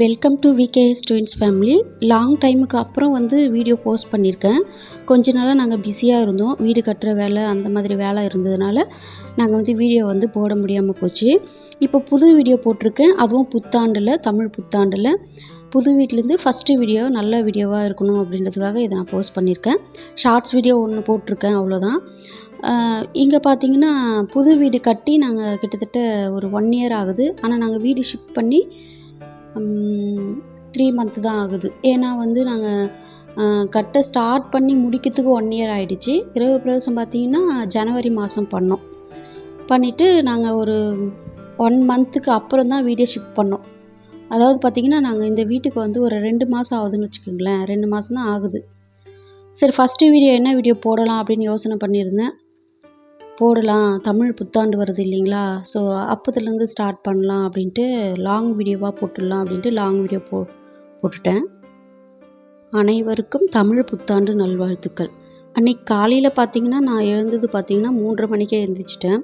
Welcome to VK students family long டைமுக்கு அப்புறம் வந்து வீடியோ போஸ்ட் பண்ணியிருக்கேன் கொஞ்ச நாளாக நாங்கள் பிஸியாக இருந்தோம். வீடு கட்டுற வேலை அந்த மாதிரி வேலை இருந்ததுனால நாங்கள் வந்து வீடியோ வந்து போட முடியாமல் போச்சு. இப்போ புது வீடியோ போட்டிருக்கேன். அதுவும் புத்தாண்டில் தமிழ் புத்தாண்டில். புது வீட்டிலேருந்து ஃபஸ்ட்டு வீடியோ நல்ல வீடியோவாக இருக்கணும் அப்படின்றதுக்காக இதை நான் போஸ்ட் பண்ணியிருக்கேன் ஷார்ட்ஸ் வீடியோ ஒன்று போட்டிருக்கேன் அவ்வளோதான் இங்கே பார்த்தீங்கன்னா புது வீடு கட்டி நாங்கள் கிட்டத்தட்ட ஒரு ஒன் இயர் ஆகுது. ஆனால் நாங்கள் வீடு ஷிஃப்ட் பண்ணி த்ரீ மந்த்து தான் ஆகுது. ஏன்னா வந்து நாங்கள் கட்ட ஸ்டார்ட் பண்ணி முடிக்கிறதுக்கு ஒன் இயர் ஆகிடுச்சு இரவு பிரவேசம் பார்த்தீங்கன்னா ஜனவரி மாதம் பண்ணோம். பண்ணிவிட்டு நாங்கள் ஒரு ஒன் மந்த்துக்கு அப்புறம் தான் வீடே ஷிஃப்ட் பண்ணோம். அதாவது பார்த்திங்கன்னா நாங்கள் இந்த வீட்டுக்கு வந்து ஒரு ரெண்டு மாதம் ஆகுதுன்னு வச்சுக்கோங்களேன். ரெண்டு மாதம் தான் ஆகுது. சரி ஃபஸ்ட்டு வீடியோ என்ன வீடியோ போடலாம் அப்படின்னு யோசனை பண்ணியிருந்தேன். போடலாம் தமிழ் புத்தாண்டு வருது இல்லைங்களா? ஸோ அப்போதுலேருந்து ஸ்டார்ட் பண்ணலாம் அப்படின்ட்டு லாங் வீடியோவாக போட்டுடலாம் அப்படின்ட்டு லாங் வீடியோ போ போட்டுட்டேன். அனைவருக்கும் தமிழ் புத்தாண்டு நல்வாழ்த்துக்கள். அன்றைக்கி காலையில் பார்த்தீங்கன்னா நான் எழுந்தது பார்த்தீங்கன்னா மூன்றரை மணிக்கே எழுந்திரிச்சிட்டேன்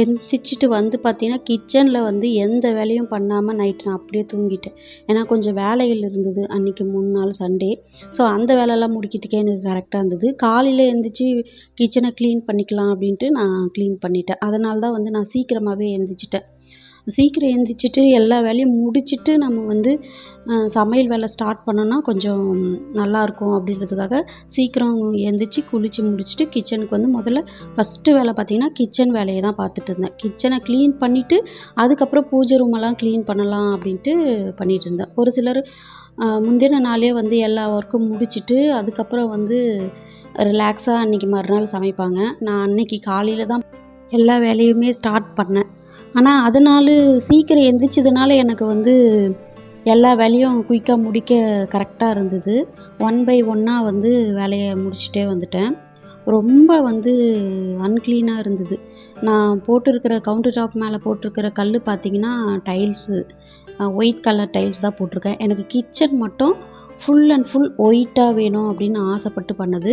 எழுந்திரிச்சிட்டு வந்து பார்த்தீங்கன்னா கிச்சனில் வந்து எந்த வேலையும் பண்ணாமல் நைட் நான் அப்படியே தூங்கிட்டேன். ஏன்னா கொஞ்சம் வேலைகள் இருந்தது. அன்றைக்கி மூணு நாள் சண்டே ஸோ அந்த வேலையெல்லாம் முடிக்கிறதுக்கே எனக்கு கரெக்டாக இருந்தது. காலையில் எழுந்திரிச்சி கிச்சனை க்ளீன் பண்ணிக்கலாம் அப்படின்ட்டு நான் க்ளீன் பண்ணிட்டேன். அதனால தான் வந்து நான் சீக்கிரமாகவே எழுந்திரிச்சிட்டேன் சீக்கிரம் எழுந்திரிச்சிட்டு எல்லா வேலையும் முடிச்சுட்டு நம்ம வந்து சமையல் வேலை ஸ்டார்ட் பண்ணோன்னா கொஞ்சம் நல்லாயிருக்கும் அப்படின்றதுக்காக சீக்கிரம் எழுந்திரிச்சி குளித்து முடிச்சுட்டு கிச்சனுக்கு வந்து முதல்ல ஃபஸ்ட்டு வேலை பார்த்திங்கன்னா கிச்சன் வேலையை தான் பார்த்துட்டு இருந்தேன். கிச்சனை க்ளீன் பண்ணிவிட்டு அதுக்கப்புறம் பூஜை ரூமெல்லாம் க்ளீன் பண்ணலாம் அப்படின்ட்டு பண்ணிகிட்டு இருந்தேன். ஒரு சிலர் முந்தின நாளே வந்து எல்லா ஒர்க்கும் முடிச்சுட்டு அதுக்கப்புறம் வந்து ரிலாக்ஸாக அன்றைக்கி மறுநாள் சமைப்பாங்க. நான் அன்னைக்கு காலையில் தான் எல்லா வேலையுமே ஸ்டார்ட் பண்ணேன். ஆனால் அதனால் சீக்கிரம் எந்திரிச்சதுனால எனக்கு வந்து எல்லா வேலையும் குயிக்காக முடிக்க கரெக்டாக இருந்தது. ஒன் பை ஒன்னாக வந்து வேலையை முடிச்சுட்டே வந்துட்டேன். ரொம்ப வந்து அன்க்ளீனாக இருந்தது. நான் போட்டிருக்கிற கவுண்டர் டாப் மேலே போட்டிருக்கிற கல் பார்த்திங்கன்னா டைல்ஸு ஒயிட் கலர் டைல்ஸ் தான் போட்டிருக்கேன். எனக்கு கிச்சன் மட்டும் ஃபுல் அண்ட் ஃபுல் ஒயிட்டாக வேணும் அப்படின்னு ஆசைப்பட்டு பண்ணது.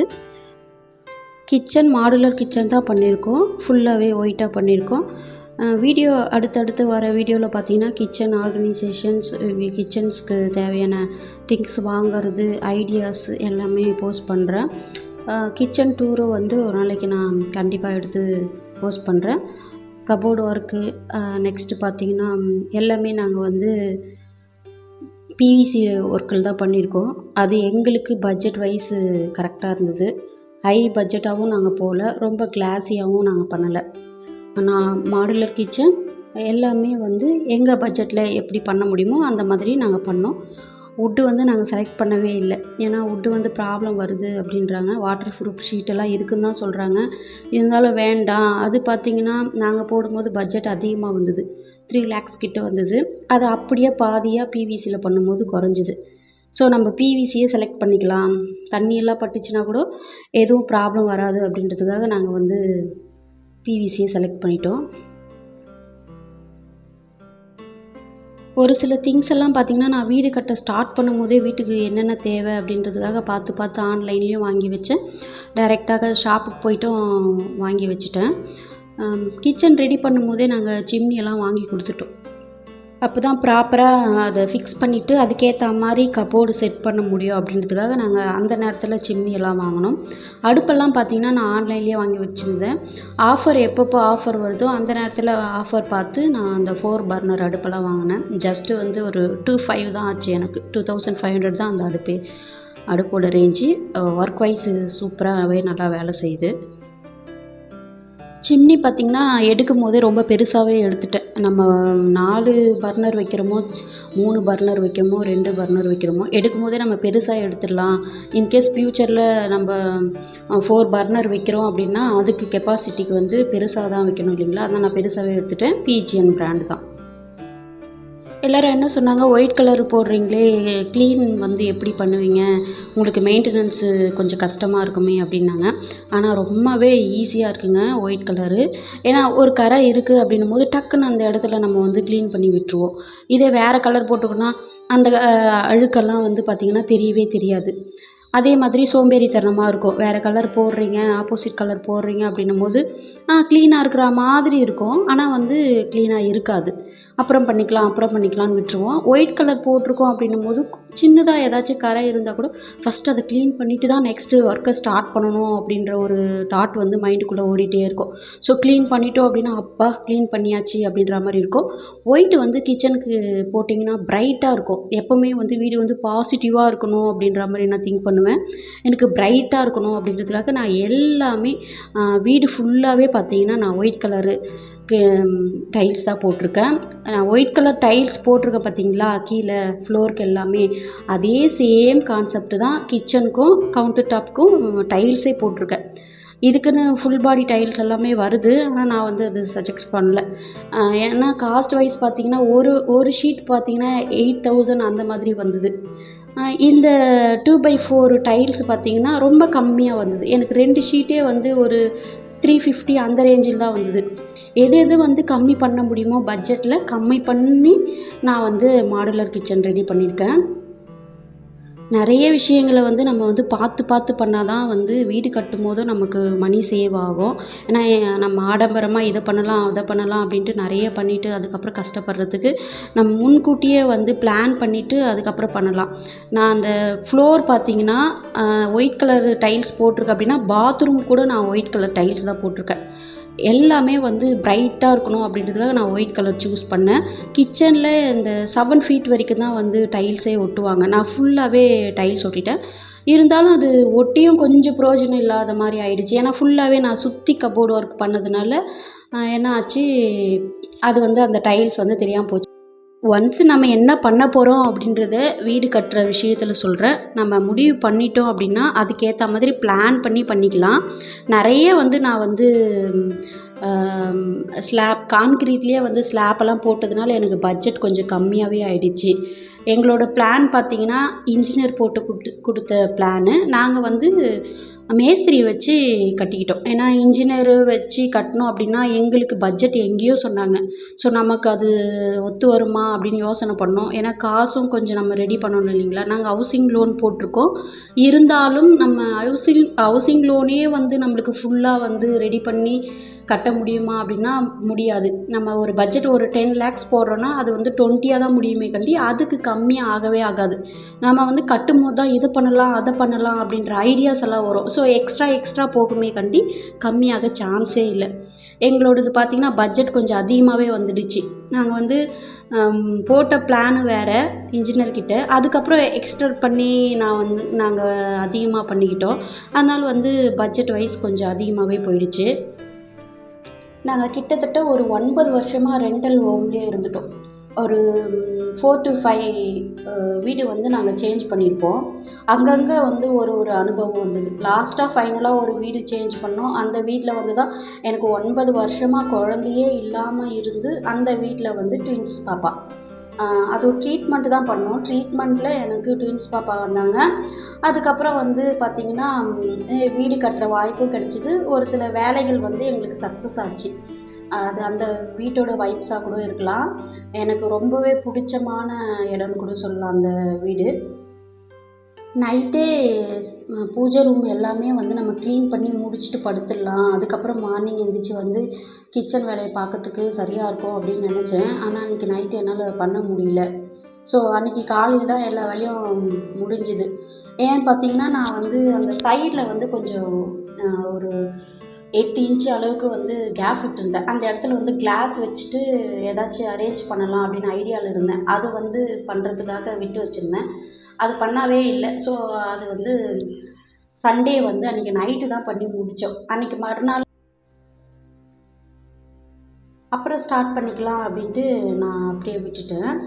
கிச்சன் மாடுலர் கிச்சன் தான் பண்ணியிருக்கோம். ஃபுல்லாகவே ஒயிட்டாக பண்ணியிருக்கோம். வீடியோ அடுத்தடுத்து வர வீடியோவில் பார்த்தீங்கன்னா கிச்சன் ஆர்கனைசேஷன்ஸ் கிச்சன்ஸ்க்கு தேவையான திங்ஸ் வாங்கிறது ஐடியாஸ் எல்லாமே போஸ்ட் பண்ணுறேன் கிச்சன் டூரும் வந்து ஒரு நாளைக்கு நான் கண்டிப்பாக எடுத்து போஸ்ட் பண்ணுறேன் கபோர்டு ஒர்க்கு நெக்ஸ்ட்டு பார்த்திங்கன்னா எல்லாமே நாங்கள் வந்து பிவிசி ஒர்க்கில் தான் பண்ணியிருக்கோம் அது எங்களுக்கு பட்ஜெட் வைஸு கரெக்டாக இருந்தது. ஹை பட்ஜெட்டாகவும் நாங்கள் போகல ரொம்ப கிளாஸியாகவும் நாங்கள் பண்ணலை. நான் மாடுலர் கிச்சன் எல்லாமே வந்து எங்கள் பட்ஜெட்டில் எப்படி பண்ண முடியுமோ அந்த மாதிரி நாங்கள் பண்ணோம். வுட்டு வந்து நாங்கள் செலக்ட் பண்ணவே இல்லை. ஏன்னா வுட்டு வந்து ப்ராப்ளம் வருது அப்படின்றாங்க. வாட்டர் ப்ரூஃப் ஷீட்டெல்லாம் இருக்குன்னு தான் சொல்கிறாங்க இருந்தாலும் வேண்டாம். அது பார்த்திங்கன்னா நாங்கள் போடும்போது பட்ஜெட் அதிகமாக வந்தது. த்ரீ லேக்ஸ் கிட்ட வந்தது. அது அப்படியே பாதியாக பிவிசியில் பண்ணும்போது குறைஞ்சிது. ஸோ நம்ம பிவிசியே செலக்ட் பண்ணிக்கலாம். தண்ணியெல்லாம் பட்டுச்சுன்னா கூட எதுவும் ப்ராப்ளம் வராது அப்படின்றதுக்காக நாங்கள் வந்து பிவிசியை செலக்ட் பண்ணிட்டோம். ஒரு சில திங்ஸ் எல்லாம் பார்த்திங்கன்னா நான் வீடு கட்ட ஸ்டார்ட் பண்ணும் போதே வீட்டுக்கு என்னென்ன தேவை அப்படின்றதுக்காக பார்த்து பார்த்து ஆன்லைன்லேயும் வாங்கி வச்சேன். டைரெக்டாக ஷாப்புக்கு போய்ட்டும் வாங்கி வச்சுட்டேன். கிச்சன் ரெடி பண்ணும் போதே நாங்கள் சிம்னியெல்லாம் வாங்கி கொடுத்துட்டோம். அப்போ தான் ப்ராப்பராக அதை ஃபிக்ஸ் பண்ணிவிட்டு அதுக்கேற்ற மாதிரி கபோர்டு செட் பண்ண முடியும் அப்படின்றதுக்காக நாங்கள் அந்த நேரத்தில் சிம்னியெல்லாம் வாங்கினோம். அடுப்பெல்லாம் பார்த்திங்கன்னா நான் ஆன்லைன்லேயே வாங்கி வச்சுருந்தேன். ஆஃபர் எப்பப்போ ஆஃபர் வருதோ அந்த நேரத்தில் ஆஃபர் பார்த்து நான் அந்த ஃபோர் பர்னர் அடுப்பெல்லாம் வாங்கினேன். ஜஸ்ட்டு வந்து ஒரு டூ ஃபைவ் தான் ஆச்சு எனக்கு. டூ தௌசண்ட் ஃபைவ் ஹண்ட்ரட் தான் அந்த அடுப்பே அடுப்போட ரேஞ்சு ஒர்க் வைஸ் சூப்பராகவே நல்லா வேலை செய்யுது. சிம்னி பார்த்திங்கன்னா எடுக்கும் போதே ரொம்ப பெருசாகவே எடுத்துட்டேன். நம்ம நாலு பர்னர் வைக்கிறோமோ மூணு பர்னர் வைக்கிறோமோ ரெண்டு பர்னர் வைக்கிறோமோ எடுக்கும் போதே நம்ம பெருசாக எடுத்துடலாம். இன்கேஸ் ஃப்யூச்சரில் நம்ம ஃபோர் பர்னர் வைக்கிறோம் அப்படின்னா அதுக்கு கெப்பாசிட்டிக்கு வந்து பெருசாக தான் வைக்கணும் இல்லைங்களா? அதான் நான் பெருசாகவே எடுத்துட்டேன். பிஜிஎன் பிராண்டு தான். எல்லோரும் என்ன சொன்னாங்க? ஒயிட் கலர் போடுறீங்களே க்ளீன் வந்து எப்படி பண்ணுவீங்க? உங்களுக்கு மெயின்டெனன்ஸு கொஞ்சம் கஷ்டமாக இருக்குமே அப்படின்னாங்க. ஆனால் ரொம்பவே ஈஸியாக இருக்குங்க ஒயிட் கலரு ஏன்னா ஒரு கரை இருக்குது அப்படின்னும் போது டக்குன்னு அந்த இடத்துல நம்ம வந்து க்ளீன் பண்ணி விட்டுருவோம். இதே வேறு கலர் போட்டுக்கோன்னா அந்த அழுக்கெல்லாம் வந்து பார்த்திங்கன்னா தெரியவே தெரியாது. அதே மாதிரி சோம்பேறித்தனமாக இருக்கும். வேறு கலர் போடுறீங்க ஆப்போசிட் கலர் போடுறீங்க அப்படின்னும் போது க்ளீனாக இருக்கிற மாதிரி இருக்கும். ஆனால் வந்து க்ளீனாக இருக்காது. அப்புறம் பண்ணிக்கலாம் அப்புறம் பண்ணிக்கலாம்னு விட்டுருவோம். ஒயிட் கலர் போட்டிருக்கோம் அப்படின்னும் போது சின்னதாக ஏதாச்சும் கரை இருந்தால் கூட ஃபஸ்ட் அதை க்ளீன் பண்ணிவிட்டு தான் நெக்ஸ்ட்டு ஒர்க்கை ஸ்டார்ட் பண்ணணும் அப்படின்ற ஒரு தாட் வந்து மைண்டுக்குள்ளே ஓடிட்டே இருக்கும். ஸோ க்ளீன் பண்ணிட்டோம் அப்படின்னா அப்பா க்ளீன் பண்ணியாச்சு அப்படின்ற மாதிரி இருக்கும். ஒயிட்டு வந்து கிச்சனுக்கு போட்டிங்கன்னா பிரைட்டாக இருக்கும். எப்போவுமே வந்து வீடு வந்து பாசிட்டிவாக இருக்கணும் அப்படின்ற மாதிரி நான் திங்க் பண்ணுவேன். எனக்கு பிரைட்டாக இருக்கணும் அப்படின்றதுக்காக நான் எல்லாமே வீடு ஃபுல்லாகவே பார்த்தீங்கன்னா நான் ஒயிட் கலரு டைல்ஸ் தான் போட்டிருக்கேன். நான் ஒயிட் கலர் டைல்ஸ் போட்டிருக்கேன் பார்த்தீங்களா கீழே ஃப்ளோருக்கு எல்லாமே. அதே சேம் கான்செப்ட் தான் கிச்சனுக்கும் கவுண்டர் டாப்க்கும் டைல்ஸே போட்டிருக்கேன். இதுக்குன்னு ஃபுல் பாடி டைல்ஸ் எல்லாமே வருது. ஆனால் நான் வந்து அது சஜெக்ட் பண்ணல. ஏன்னா காஸ்ட் வைஸ் பார்த்தீங்கன்னா ஒரு ஒரு ஷீட் பார்த்தீங்கன்னா எயிட் தௌசண்ட் அந்த மாதிரி வந்தது. இந்த டூ பை ஃபோர் டைல்ஸ் பார்த்தீங்கன்னா ரொம்ப கம்மியாக வந்தது. எனக்கு ரெண்டு ஷீட்டே வந்து ஒரு த்ரீ ஃபிஃப்டி அந்த ரேஞ்சில் தான் வந்தது. எது எது வந்து கம்மி பண்ண முடியுமோ பட்ஜெட்டில் கம்மி பண்ணி நான் வந்து மாடுலர் கிச்சன் ரெடி பண்ணியிருக்கேன். நிறைய விஷயங்களை வந்து நம்ம வந்து பார்த்து பார்த்து பண்ணால் தான் வந்து வீடு கட்டும் போதும் நமக்கு மணி சேவ் ஆகும். ஏன்னா நம்ம ஆடம்பரமாக இதை பண்ணலாம் அதை பண்ணலாம் அப்படின்ட்டு நிறைய பண்ணிவிட்டு அதுக்கப்புறம் கஷ்டப்படுறதுக்கு நம்ம முன்கூட்டியே வந்து பிளான் பண்ணிவிட்டு அதுக்கப்புறம் பண்ணலாம். நான் அந்த ஃப்ளோர் பார்த்தீங்கன்னா ஒயிட் கலர் டைல்ஸ் போட்டிருக்கேன் அப்படின்னா பாத்ரூம் கூட நான் ஒயிட் கலர் டைல்ஸ் தான் போட்டிருக்கேன். எல்லாமே வந்து பிரைட்டாக இருக்கணும் அப்படின்றதுக்காக நான் ஒயிட் கலர் சூஸ் பண்ணேன். கிச்சனில் இந்த செவன் ஃபீட் வரைக்கும் தான் வந்து டைல்ஸே ஒட்டுவாங்க. நான் ஃபுல்லாகவே டைல்ஸ் ஒட்டிட்டேன். இருந்தாலும் அது ஒட்டியும் கொஞ்சம் பிரயோஜனம் இல்லாத மாதிரி ஆயிடுச்சு. ஏன்னா ஃபுல்லாகவே நான் சுற்றி கபோர்டு ஒர்க் பண்ணதுனால என்ன ஆச்சு? அது வந்து அந்த டைல்ஸ் வந்து தெரியாமல் போச்சு. ஒன்ஸ் நம்ம என்ன பண்ண போகிறோம் அப்படின்றத வீடு கட்டுற விஷயத்தில் சொல்கிறேன் நம்ம முடிவு பண்ணிட்டோம் அப்படின்னா அதுக்கேற்ற மாதிரி பிளான் பண்ணி பண்ணிக்கலாம். நிறைய வந்து நான் வந்து ஸ்லாப் கான்க்ரீட்லேயே வந்து ஸ்லாப்பெல்லாம் போட்டதுனால எனக்கு பட்ஜெட் கொஞ்சம் கம்மியாகவே ஆயிடுச்சு. எங்களோட பிளான் பார்த்திங்கன்னா இன்ஜினியர் போட்டு கொடுத்து கொடுத்த பிளானு நாங்கள் வந்து மேஸ்திரி வச்சு கட்டிக்கிட்டோம். ஏன்னா இன்ஜினியர் வச்சு கட்டினோம் அப்படின்னா எங்களுக்கு பட்ஜெட் எங்கேயோ சொன்னாங்க. ஸோ நமக்கு அது ஒத்து வருமா அப்படின்னு யோசனை பண்ணோம். ஏன்னா காசும் கொஞ்சம் நம்ம ரெடி பண்ணணும் இல்லைங்களா? நாங்கள் ஹவுசிங் லோன் போட்டிருக்கோம். இருந்தாலும் நம்ம ஹவுசிங் ஹவுசிங் லோனே வந்து நம்மளுக்கு ஃபுல்லாக வந்து ரெடி பண்ணி கட்ட முடியுமா அப்படின்னா முடியாது. நம்ம ஒரு பட்ஜெட் ஒரு டென் லேக்ஸ் போடுறோன்னா அது வந்து டுவெண்ட்டியாக தான் முடியுமே கண்டி அதுக்கு கம்மியாக ஆகவே ஆகாது. நம்ம வந்து கட்டும் போது தான் இது பண்ணலாம் அதை பண்ணலாம் அப்படின்ற ஐடியாஸ் எல்லாம் வரும். ஸோ எக்ஸ்ட்ரா எக்ஸ்ட்ரா போகுமே கண்டி கம்மியாக சான்ஸே இல்லை. எங்களோடது பார்த்திங்கன்னா பட்ஜெட் கொஞ்சம் அதிகமாகவே வந்துடுச்சு. நாங்கள் வந்து போட்ட பிளானு வேறு இன்ஜினியர்கிட்ட அதுக்கப்புறம் எக்ஸ்டர் பண்ணி நான் வந்து நாங்கள் அதிகமாக பண்ணிக்கிட்டோம். அதனால் வந்து பட்ஜெட் வைஸ் கொஞ்சம் அதிகமாகவே போயிடுச்சு. நாங்கள் கிட்டத்தட்ட ஒரு ஒன்பது வருஷமாக ரெண்டல் ஹோம்லேயே இருந்துட்டோம். ஒரு ஃபோர் டு ஃபைவ் வீடு வந்து நாங்கள் சேஞ்ச் பண்ணியிருப்போம். அங்கங்கே வந்து ஒரு ஒரு அனுபவம் வந்தது. லாஸ்ட்டாக ஃபைனலாக ஒரு வீடு சேஞ்ச் பண்ணோம். அந்த வீட்டில் வந்து தான் எனக்கு ஒன்பது வருஷமாக குழந்தையே இல்லாமல் இருந்து அந்த வீட்டில் வந்து ட்வின்ஸ் பாப்பா. அது ஒரு ட்ரீட்மெண்ட்டு தான் பண்ணோம். ட்ரீட்மெண்ட்டில் எனக்கு ட்வின்ஸ் பாப்பா வந்தாங்க. அதுக்கப்புறம் வந்து பார்த்திங்கன்னா வீடு கட்டுற வாய்ப்பும் கிடச்சிது. ஒரு சில வேலைகள் வந்து எங்களுக்கு சக்ஸஸ் ஆச்சு. அது அந்த வீட்டோட வைப்ஸாக கூட இருக்கலாம். எனக்கு ரொம்பவே பிடிச்சமான இடம்னு கூட சொல்லலாம் அந்த வீடு. நைட்டே பூஜை ரூம் எல்லாமே வந்து நம்ம க்ளீன் பண்ணி முடிச்சுட்டு படுத்துடலாம். அதுக்கப்புறம் மார்னிங் எழுந்திரிச்சு வந்து கிச்சன் வேலையை பார்க்கறதுக்கு சரியாக இருக்கும் அப்படின்னு நினச்சேன். ஆனால் அன்றைக்கி நைட்டு என்னால் பண்ண முடியல. ஸோ அன்றைக்கி காலையில் தான் எல்லா வேலையும் முடிஞ்சுது. ஏன்னு பார்த்தீங்கன்னா நான் வந்து அந்த சைடில் வந்து கொஞ்சம் ஒரு எட்டு இன்ச்சு அளவுக்கு வந்து கேப் விட்டுருந்தேன். அந்த இடத்துல வந்து கிளாஸ் வச்சுட்டு ஏதாச்சும் அரேஞ்ச் பண்ணலாம் அப்படின்னு ஐடியாவில் இருந்தேன். அது வந்து பண்ணுறதுக்காக விட்டு வச்சுருந்தேன். அது பண்ணவே இல்லை. ஸோ அது வந்து சண்டே வந்து அன்றைக்கி நைட்டு தான் பண்ணி முடித்தோம் அன்றைக்கி மறுநாள் அப்புறம் ஸ்டார்ட் பண்ணிக்கலாம் அப்படின்ட்டு நான் அப்படியே விட்டுட்டேன்.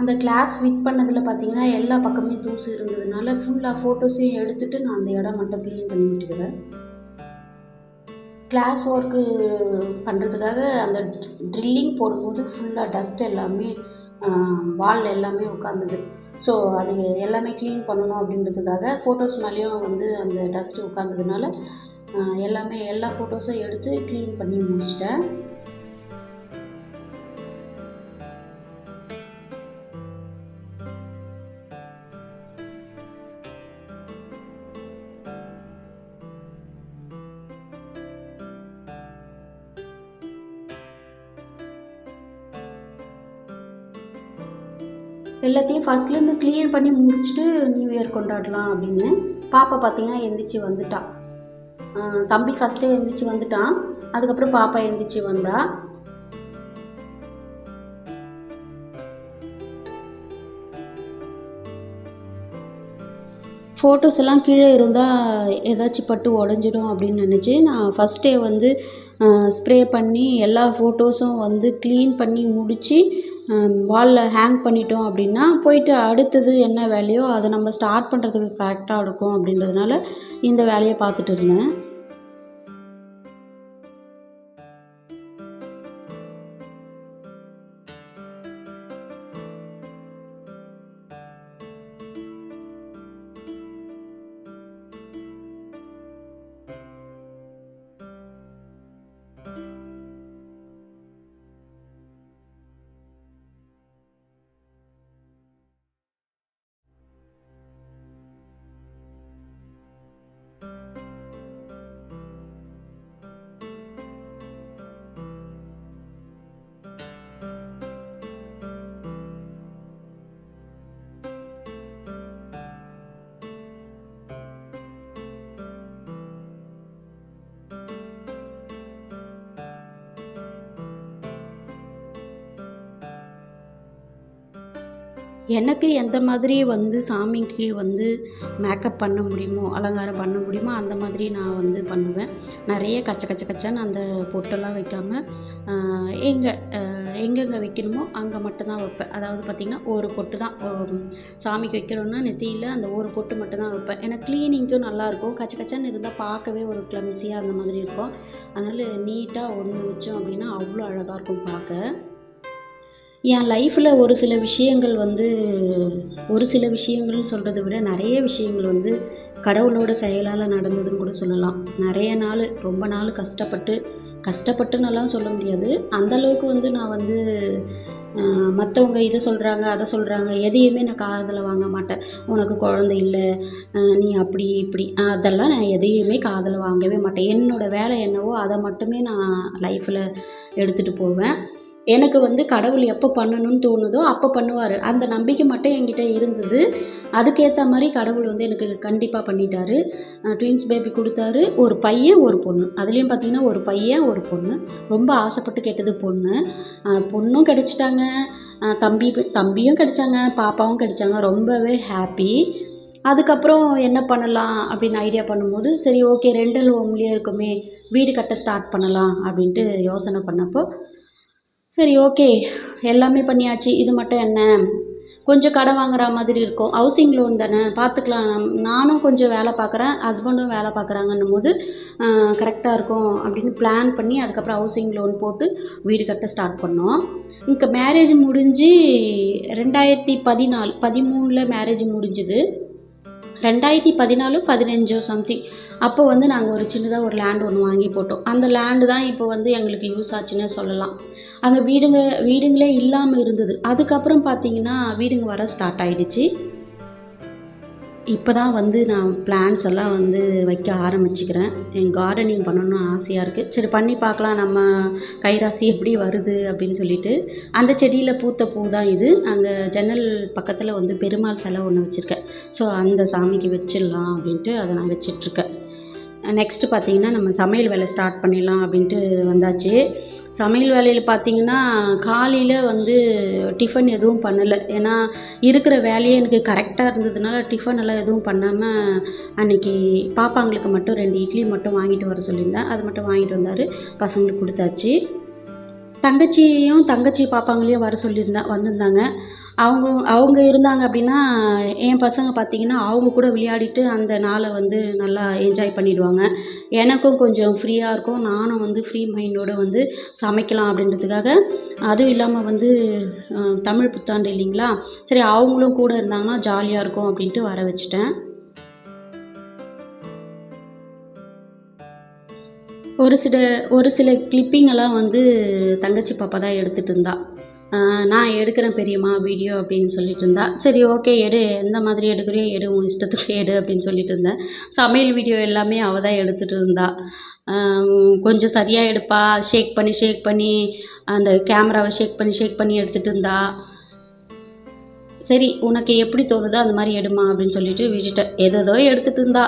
அந்த கிளாஸ் விட் பண்ணதில் பார்த்தீங்கன்னா எல்லா பக்கமே தூசு இருந்ததுனால ஃபுல்லாக ஃபோட்டோஸையும் எடுத்துகிட்டு நான் அந்த இடம் மட்டும் க்ளீன் பண்ணி விட்டுக்கிறேன். கிளாஸ் ஒர்க்கு பண்ணுறதுக்காக அந்த ட்ரில்லிங் போடும்போது ஃபுல்லாக டஸ்ட் எல்லாமே வால் எல்லாமே உட்காந்துது ஸோ அது எல்லாமே க்ளீன் பண்ணணும் அப்படின்றதுக்காக ஃபோட்டோஸ் மேலேயும் வந்து அந்த டஸ்ட்டு உட்காந்ததுனால எல்லாமே எல்லா ஃபோட்டோஸும் எடுத்து க்ளீன் பண்ணி முடிச்சிட்டேன். எல்லாத்தையும் ஃபஸ்ட்லேருந்து க்ளீன் பண்ணி முடிச்சுட்டு நியூ இயர் கொண்டாடலாம் அப்படின்னு பாப்பா பார்த்தீங்கன்னா எந்திரிச்சு வந்துட்டா. தம்பி ஃபஸ்ட்டே எந்திரிச்சு வந்துட்டான். அதுக்கப்புறம் பாப்பா எந்திரிச்சு வந்தா. ஃபோட்டோஸ் எல்லாம் கீழே இருந்தால் ஏதாச்சும் பட்டு உடஞ்சிடும் அப்படின்னு நினச்சி நான் ஃபஸ்ட் டே வந்து ஸ்ப்ரே பண்ணி எல்லா ஃபோட்டோஸும் வந்து க்ளீன் பண்ணி முடித்து வாலில் ஹேங் பண்ணிட்டோம் அப்படின்னா போயிட்டு அடுத்தது என்ன வேலையோ அதை நம்ம ஸ்டார்ட் பண்ணுறதுக்கு கரெக்டாக இருக்கும் அப்படின்றதுனால இந்த வேலையை பார்த்துட்டு இருந்தேன். எனக்கு எந்த மாதிரி வந்து சாமிக்கு வந்து மேக்கப் பண்ண முடியுமோ அலங்காரம் பண்ண முடியுமோ அந்த மாதிரி நான் வந்து பண்ணுவேன். நிறைய கச்ச கச்ச கச்சன்னு அந்த பொட்டெல்லாம் வைக்காமல் எங்கே எங்கெங்கே வைக்கணுமோ அங்கே மட்டும்தான் வைப்பேன். அதாவது பார்த்திங்கன்னா ஒரு பொட்டு தான் சாமிக்கு வைக்கிறோன்னா நெத்தியில் அந்த ஒரு பொட்டு மட்டும்தான் வைப்பேன். ஏன்னா க்ளீனிங்க்கும் நல்லாயிருக்கும். கச்ச கச்சன்னு இருந்தால் பார்க்கவே ஒரு கிளம்சியாக அந்த மாதிரி இருக்கும். அதனால் நீட்டாக ஒன்று வச்சோம் அப்படின்னா அவ்வளோ அழகாக இருக்கும் பார்க்க. என் லைஃப்பில் ஒரு சில விஷயங்கள் வந்து ஒரு சில விஷயங்கள்னு சொல்கிறத விட நிறைய விஷயங்கள் வந்து கடவுளோட செயலால் நடந்ததுன்னு கூட சொல்லலாம். நிறைய நாள் ரொம்ப நாள் கஷ்டப்பட்டு கஷ்டப்பட்டுன்னெல்லாம் சொல்ல முடியாது. அந்த அளவுக்கு வந்து நான் வந்து மற்றவங்க இதை சொல்கிறாங்க அதை சொல்கிறாங்க எதையுமே நான் காதில் வாங்க மாட்டேன். உனக்கு குழந்தை இல்லை நீ அப்படி இப்படி. அதெல்லாம் நான் எதையுமே காதில் வாங்கவே மாட்டேன். என்னோடய வேலை என்னவோ அதை மட்டுமே நான் லைஃப்பில் எடுத்துகிட்டு போவேன். எனக்கு வந்து கடவுள் எப்போ பண்ணணும்னு தோணுதோ அப்போ பண்ணுவார். அந்த நம்பிக்கை மட்டும் என்கிட்ட இருந்தது. அதுக்கேற்ற மாதிரி கடவுள் வந்து எனக்கு கண்டிப்பாக பண்ணிட்டாரு. ட்வின்ஸ் பேபி கொடுத்தாரு. ஒரு பையன் ஒரு பொண்ணு. அதுலேயும் பார்த்தீங்கன்னா ஒரு பையன் ஒரு பொண்ணு. ரொம்ப ஆசைப்பட்டு கேட்டது பொண்ணு. பொண்ணும் கிடச்சிட்டாங்க. தம்பி தம்பியும் கிடைச்சாங்க. பாப்பாவும் கிடைச்சாங்க. ரொம்பவே ஹாப்பி அதுக்கப்புறம் என்ன பண்ணலாம் அப்படின்னு ஐடியா பண்ணும்போது சரி ஓகே ரெண்டல் ஹோம்லேயே இருக்குமே. வீடு கட்ட ஸ்டார்ட் பண்ணலாம் அப்படின்ட்டு யோசனை பண்ணப்போ சரி ஓகே. எல்லாமே பண்ணியாச்சு. இது மட்டும் என்ன? கொஞ்சம் கடன் வாங்குற மாதிரி இருக்கும். ஹவுசிங் லோன் தானே? பார்த்துக்கலாம் நானும் கொஞ்சம் வேலை பார்க்குறேன் ஹஸ்பண்டும் வேலை பார்க்குறாங்கன்னும் போது கரெக்டாக இருக்கும் அப்படின்னு பிளான் பண்ணி அதுக்கப்புறம் ஹவுசிங் லோன் போட்டு வீடு கட்ட ஸ்டார்ட் பண்ணோம். இங்கே மேரேஜ் முடிஞ்சு ரெண்டாயிரத்தி பதினாலு பதிமூணில் மேரேஜ் முடிஞ்சுது. ரெண்டாயிரத்தி பதினாலு பதினஞ்சோ சம்திங் அப்போ வந்து நாங்கள் ஒரு சின்னதாக ஒரு லேண்ட் ஒன்று வாங்கி போட்டோம். அந்த லேண்டு தான் இப்போ வந்து எங்களுக்கு யூஸ் ஆச்சுன்னு சொல்லலாம். அங்கே வீடுங்க வீடுங்களே இல்லாமல் இருந்தது. அதுக்கப்புறம் பார்த்தீங்கன்னா வீடுங்க வர ஸ்டார்ட் ஆகிடுச்சி இப்போ தான் வந்து நான் பிளான்ஸ் எல்லாம் வந்து வைக்க ஆரம்பிச்சுக்கிறேன். என் கார்டனிங் பண்ணணும்னு ஆசையாக இருக்குது சரி பண்ணி பார்க்கலாம். நம்ம கைராசி எப்படி வருது அப்படின்னு சொல்லிட்டு அந்த செடியில் பூத்த பூ தான் இது. அங்கே ஜன்னல் பக்கத்தில் வந்து பெருமாள் சிலை ஒன்று வச்சுருக்கேன். ஸோ அந்த சாமிக்கு வச்சிடலாம் அப்படின்ட்டு அதை நான் வச்சிட்ருக்கேன். நெக்ஸ்ட்டு பார்த்தீங்கன்னா நம்ம சமையல் வேலை ஸ்டார்ட் பண்ணிடலாம் அப்படின்ட்டு வந்தாச்சு. சமையல் வேலையில் பார்த்தீங்கன்னா காலையில் வந்து டிஃபன் எதுவும் பண்ணலை. ஏன்னா இருக்கிற வேலையே எனக்கு கரெக்டாக இருந்ததுனால டிஃபன் எல்லாம் எதுவும் பண்ணாமல் அன்னைக்கு பாப்பாங்களுக்கு மட்டும் ரெண்டு இட்லி மட்டும் வாங்கிட்டு வர சொல்லியிருந்தேன். அது மட்டும் வாங்கிட்டு வந்தார். பசங்களுக்கு கொடுத்தாச்சு. தங்கச்சியும் தங்கச்சி பாப்பாங்களையும் வர சொல்லியிருந்தேன் வந்திருந்தாங்க. அவங்க அவங்க இருந்தாங்க அப்படின்னா என் பசங்க பார்த்தீங்கன்னா அவங்க கூட விளையாடிட்டு அந்த நாளை வந்து நல்லா என்ஜாய் பண்ணிடுவாங்க. எனக்கும் கொஞ்சம் ஃப்ரீயாக இருக்கும். நானும் வந்து ஃப்ரீ மைண்டோடு வந்து சமைக்கலாம் அப்படின்றதுக்காக. அதுவும் இல்லாமல் வந்து தமிழ் புத்தாண்டு இல்லைங்களா? சரி அவங்களும் கூட இருந்தாங்கன்னா ஜாலியாக இருக்கும் அப்படின்ட்டு வர வச்சுட்டேன். ஒரு சில ஒரு சில கிளிப்பிங்கெல்லாம் வந்து தங்கச்சி பாப்பா தான் எடுத்துகிட்டு இருந்தாள் நான் எடுக்கிறேன் பெரியம்மா வீடியோ அப்படின்னு சொல்லிட்டு இருந்தா சரி ஓகே எடு எந்த மாதிரி எடுக்கிறியோ எடு உன் இஷ்டத்துக்கு எடு அப்படின்னு சொல்லிட்டு இருந்தேன் சமையல் வீடியோ எல்லாமே அவள் தான் எடுத்துகிட்டு இருந்தா. கொஞ்சம் சரியாக எடுப்பா ஷேக் பண்ணி ஷேக் பண்ணி அந்த கேமராவை ஷேக் பண்ணி ஷேக் பண்ணி எடுத்துகிட்டு இருந்தா. சரி உனக்கு எப்படி தோணுதோ அந்த மாதிரி எடுமா அப்படின்னு சொல்லிட்டு விட்டுட்டேன். ஏதோ எடுத்துகிட்டு இருந்தா.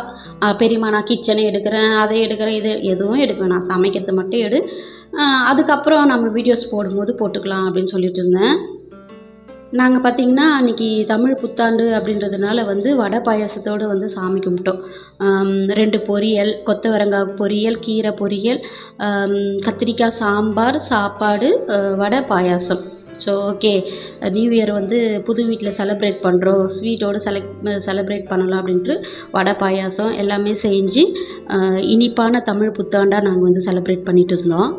பெரியம்மா நான் கிச்சனை எடுக்கிறேன் அதை எடுக்கிறேன் இது எதுவும் எடுக்க நான் சமைக்கிறது மட்டும் எடு. அதுக்கப்புறம் நம்ம வீடியோஸ் போடும்போது போட்டுக்கலாம் அப்படின்னு சொல்லிட்டு இருந்தேன். நாங்கள் பார்த்தீங்கன்னா அன்றைக்கி தமிழ் புத்தாண்டு அப்படின்றதுனால வந்து வடை பாயாசத்தோடு வந்து சாமி கும்பிட்டோம். ரெண்டு பொரியல் கொத்தவரங்காய் பொரியல் கீரை பொரியல் கத்திரிக்காய் சாம்பார் சாப்பாடு vada payasam. So okay new year வந்து புது வீட்டில் செலப்ரேட் பண்ணுறோம் ஸ்வீட்டோடு செலக் செலப்ரேட் பண்ணலாம் அப்படின்ட்டு வடை பாயாசம் எல்லாமே செஞ்சு இனிப்பான தமிழ் புத்தாண்டாக நாங்கள் வந்து செலப்ரேட் பண்ணிட்டு இருந்தோம்.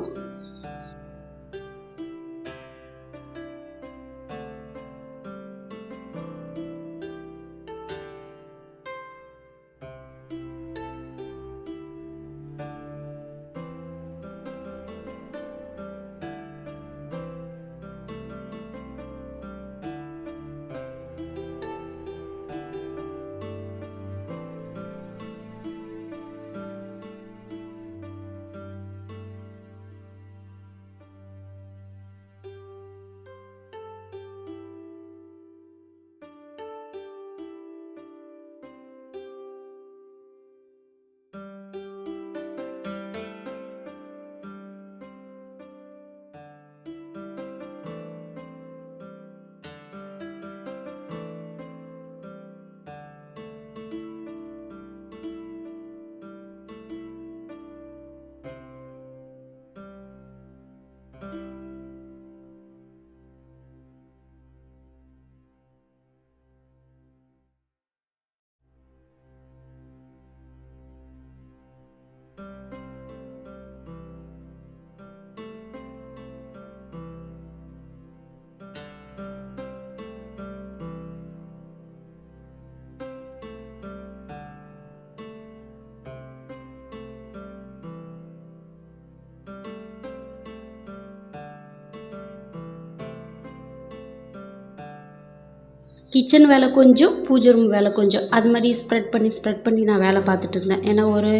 கிச்சன் வேலை கொஞ்சம் பூஜை ரூம் வேலை கொஞ்சம். அது மாதிரி ஸ்ப்ரெட் பண்ணி ஸ்ப்ரெட் பண்ணி நான் வேலை பார்த்துட்டு இருந்தேன். ஏன்னா ஒரு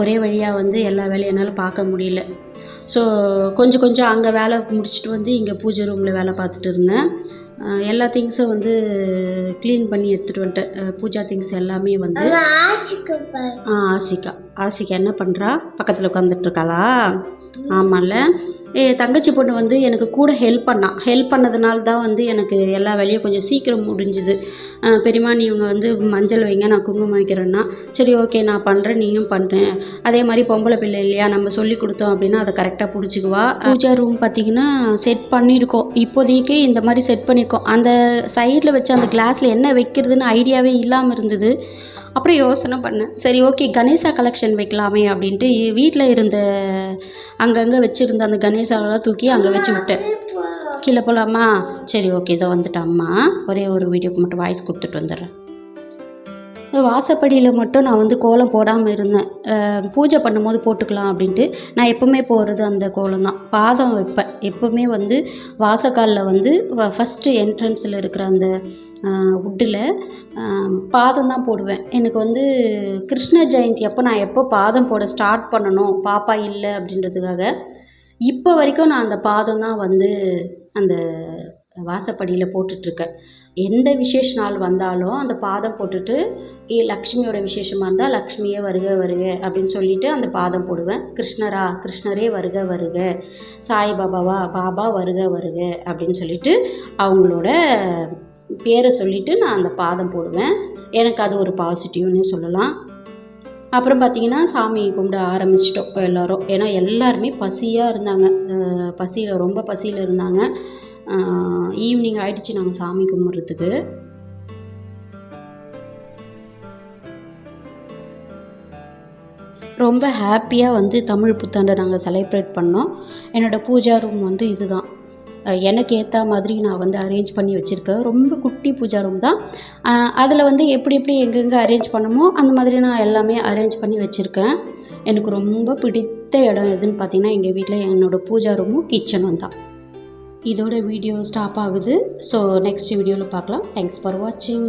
ஒரே வழியாக வந்து எல்லா வேலையும் என்னால் பார்க்க முடியல. ஸோ கொஞ்சம் கொஞ்சம் அங்கே வேலை முடிச்சுட்டு வந்து இங்கே பூஜை ரூமில் வேலை பார்த்துட்டு இருந்தேன். எல்லா திங்ஸும் வந்து க்ளீன் பண்ணி எடுத்துகிட்டு வந்துட்டேன். பூஜா திங்ஸ் எல்லாமே வந்து ஆ ஆசிகா ஆசிகா என்ன பண்ணுறா பக்கத்தில் உட்காந்துட்டு இருக்காளா? ஆமாம்ல என் தங்கச்சி பொண்ணு வந்து எனக்கு கூட ஹெல்ப் பண்ணா. ஹெல்ப் பண்ணதுனால தான் வந்து எனக்கு எல்லா வேலையும் கொஞ்சம் சீக்கிரம் முடிஞ்சுது. பெரியம்மா நீ இவங்க வந்து மஞ்சள் வைங்க நான் குங்குமம் வைக்கிறேன்னா. சரி ஓகே நான் பண்ணுறேன் நீயும் பண்ணுறேன் அதே மாதிரி பொம்பளை பிள்ளை இல்லையா நம்ம சொல்லி கொடுத்தோம் அப்படின்னா அதை கரெக்டாக பிடிச்சிக்குவா. பூஜா ரூம் பார்த்திங்கன்னா செட் பண்ணியிருக்கோம் இப்போதைக்கு இந்த மாதிரி செட் பண்ணியிருக்கோம் அந்த சைடில் வச்சு அந்த கிளாஸில் என்ன வைக்கிறதுன்னு ஐடியாவே இல்லாமல் இருந்தது. அப்புறம் யோசனை பண்ணேன். சரி ஓகே கணேசா கலெக்ஷன் வைக்கலாமே அப்படின்ட்டு வீட்டில் இருந்த அங்கங்கே வச்சுருந்த அந்த கணேசாவெல்லாம் தூக்கி அங்கே வச்சு விட்டேன். கீழே போகலாமா சரி ஓகே இதோ வந்துட்டேன் அம்மா ஒரே ஒரு வீடியோக்கு மட்டும் வாய்ஸ் கொடுத்துட்டு வந்துடுறேன். வாசப்படியில் மட்டும் நான் வந்து கோலம் போடாமல் இருந்தேன். பூஜை பண்ணும்போது போட்டுக்கலாம் அப்படின்ட்டு. நான் எப்போவுமே போடுறது அந்த கோலம் தான். பாதம் வைப்பேன். எப்போவுமே வந்து வாசக்காலில் வந்து ஃபஸ்ட்டு என்ட்ரன்ஸில் இருக்கிற அந்த உட்டில் பாதம் தான் போடுவேன். எனக்கு வந்து கிருஷ்ண ஜெயந்தி அப்போ நான் எப்போ பாதம் போட ஸ்டார்ட் பண்ணணும் பாப்பா இல்லை அப்படின்றதுக்காக இப்போ வரைக்கும் நான் அந்த பாதம் தான் வந்து அந்த வாசப்படியில் போட்டுட்ருக்கேன் எந்த விசேஷ நாள் வந்தாலும் அந்த பாதம் போட்டுட்டு ஏ லக்ஷ்மியோட விசேஷமாக இருந்தால் லக்ஷ்மியே வருக வருக அப்படின்னு சொல்லிட்டு அந்த பாதம் போடுவேன். கிருஷ்ணரா கிருஷ்ணரே வருக வருக. சாய்பாபாவா பாபா வருக வருக அப்படின்னு சொல்லிட்டு அவங்களோட பேரை சொல்லிவிட்டு நான் அந்த பாதம் போடுவேன். எனக்கு அது ஒரு பாசிட்டிவ்னு சொல்லலாம். அப்புறம் பார்த்திங்கன்னா சாமி கும்பிட ஆரம்பிச்சிட்டோம் எல்லோரும். ஏன்னா எல்லாருமே பசியாக இருந்தாங்க. பசியில் ரொம்ப பசியில் இருந்தாங்க. ஈவினிங் ஆயிடுச்சு நாங்கள் சாமி கும்பிட்றதுக்கு. ரொம்ப ஹாப்பியாக வந்து தமிழ் புத்தாண்டை நாங்கள் செலிப்ரேட் பண்ணோம். என்னோடய பூஜா ரூம் வந்து இதுதான். எனக்கு ஏற்ற மாதிரி நான் வந்து அரேஞ்ச் பண்ணி வச்சுருக்கேன். ரொம்ப குட்டி பூஜா ரூம் தான். அதில் வந்து எப்படி எப்படி எங்கெங்கே அரேஞ்ச் பண்ணமோ அந்த மாதிரி நான் எல்லாமே அரேஞ்ச் பண்ணி வச்சுருக்கேன். எனக்கு ரொம்ப பிடித்த இடம் எதுன்னு பார்த்திங்கன்னா எங்கள் வீட்டில் என்னோடய பூஜா ரூமும் கிச்சனும் தான். இதோட வீடியோ ஸ்டாப் ஆகுது. ஸோ நெக்ஸ்ட் வீடியோவில் பார்க்கலாம். தேங்க்ஸ் ஃபார் வாட்சிங்